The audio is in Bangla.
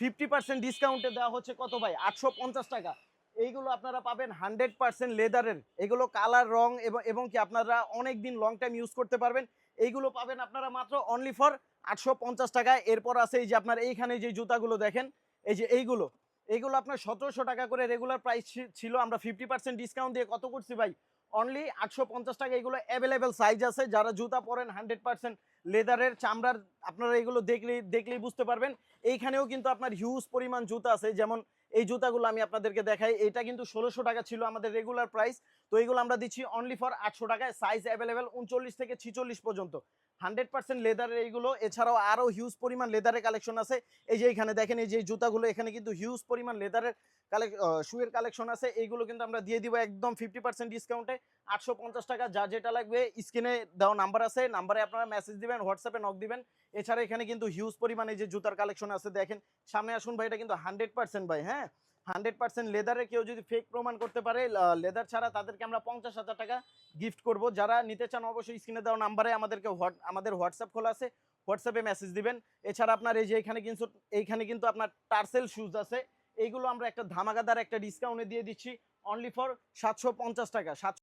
ফিফটি পার্সেন্ট ডিসকাউন্টে দেওয়া হচ্ছে কত ভাই? আটশো পঞ্চাশ টাকা। এইগুলো আপনারা পাবেন হান্ড্রেড পার্সেন্ট লেদারের। এগুলো কালার, রং এবং কি আপনারা অনেক দিন লং টাইম ইউজ করতে পারবেন। এইগুলো পাবেন আপনারা মাত্র অনলি ফর আটশো পঞ্চাশ টাকায়। এরপর আছে এই যে আপনার এইখানে যে জুতাগুলো দেখেন, এই যে এইগুলো। এইগুলো আপনার সতেরোশো টাকা করে রেগুলার প্রাইস ছিল। আমরা ফিফটি পার্সেন্ট ডিসকাউন্ট দিয়ে কত করছি ভাই? অনলি আটশো পঞ্চাশ টাকা এগুলো অ্যাভেলেবেল সাইজ আছে। যারা জুতা পরেন হান্ড্রেড পার্সেন্ট লেদারের চামড়ার, আপনারা এগুলো দেখলে, দেখলেই বুঝতে পারবেন। এইখানেও কিন্তু আপনার হিউজ পরিমাণ জুতা আছে। যেমন এই জুতাগুলো আমি আপনাদেরকে দেখাই। এটা কিন্তু ষোলোশো টাকা ছিল আমাদের রেগুলার প্রাইস তো এইগুলো আমরা দিচ্ছি অনলি ফর আটশো টাকায়। সাইজ অ্যাভেলেবেল উনচল্লিশ থেকে ছিচল্লিশ পর্যন্ত। হান্ড্রেড পার্সেন্ট লেদারের এইগুলো। এছাড়াও আরও হিউজ পরিমাণ লেদারের কালেকশন আছে। এই যে এখানে দেখেন, এই যে জুতাগুলো, এখানে কিন্তু হিউজ পরিমাণ লেদারের কালেক শুয়ের কালেকশন আছে। এইগুলো কিন্তু আমরা দিয়ে দিব একদম ফিফটি পার্সেন্ট ডিসকাউন্টে আটশো পঞ্চাশ টাকা, যা যেটা লাগবে স্ক্রিনে দেওয়া নাম্বার আছে। নাম্বারে আপনারা মেসেজ দিবেন হোয়াটসঅ্যাপে নক দিবেন। এছাড়া এখানে কিন্তু হিউজ পরিমাণে যে জুতার কালেকশন আছে, দেখেন। সামনে আসুন ভাই, এটা কিন্তু হান্ড্রেড পার্সেন্ট ভাই হ্যাঁ? হান্ড্রেড পার্সেন্ট লেদারে কেউ যদি ফেক প্রমাণ করতে পারে লেদার ছাড়া তাদেরকে আমরা পঞ্চাশ হাজার টাকা গিফট করব। যারা নিতে চান অবশ্যই স্ক্রিনে দেওয়া নাম্বারে আমাদেরকে হোয়াট- আমাদের হোয়াটসঅ্যাপ খোলা আছে। হোয়াটসঅ্যাপে মেসেজ দিবেন। এছাড়া আপনার এই যে এখানে কিন্তু, এইখানে কিন্তু আপনার টার্সেল শুজ আছে। এইগুলো আমরা একটা ধামাকাদার একটা ডিসকাউন্টে দিয়ে দিচ্ছি। অনলি ফর সাতশো পঞ্চাশ টাকা। সাতশো